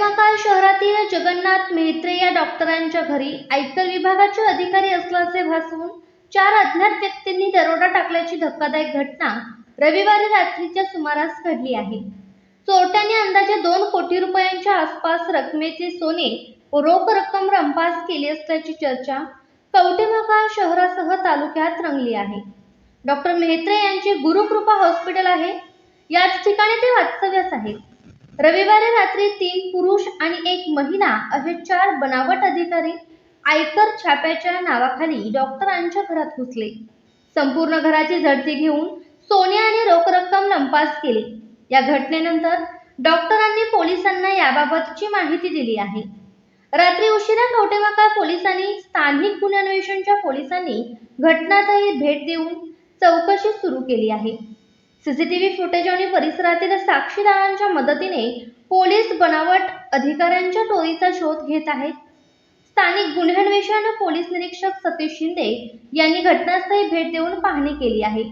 यवतमाळ शहरातील जगन्नाथ मेहत्रे या डॉक्टरांच्या घरी आयकर विभागाचे अधिकारी असल्याचे भासवून चार अज्ञात व्यक्तींनी दरोडा टाकल्याची धक्कादायक घटना रविवारी रात्रीच्या सुमारास घडली आहे. चोरट्यांनी अंदाजे दोन कोटी रुपयांच्या आसपास रकमेचे सोने रोख रक्कम रंपास केली असल्याची चर्चा कवटेमहाकाळ शहरासह तालुक्यात रंगली आहे. डॉक्टर मेहत्रे यांची गुरुकृपा हॉस्पिटल आहे. याच ठिकाणी ते वास्तव्यास आहेत. रविवारी रात्री तीन पुरुष आणि एक महिला असे चार बनावट अधिकारी आयकर छाप्याच्या नावाखाली डॉक्टरांच्या घरात घुसले. संपूर्ण घराची झडती घेऊन सोने आणि रोख रक्कम लंपास केली. या घटनेनंतर डॉक्टरांनी पोलिसांना याबाबतची माहिती दिली आहे. रात्री उशिरा कवटेमहाकाळ पोलिसांनी स्थानिक गुन्हे अन्वेषणच्या पोलिसांनी घटनास्थळी भेट देऊन चौकशी सुरू केली आहे. सीसीटीव्ही फुटेज आणि परिसरातील साक्षीदारांच्या मदतीने पोलीस बनावट अधिकाऱ्यांच्या टोळीचा शोध घेत आहेत. स्थानिक गुन्हे अन्वेषण पोलीस निरीक्षक सतीश शिंदे यांनी घटनास्थळी भेट देऊन पाहणी केली आहे.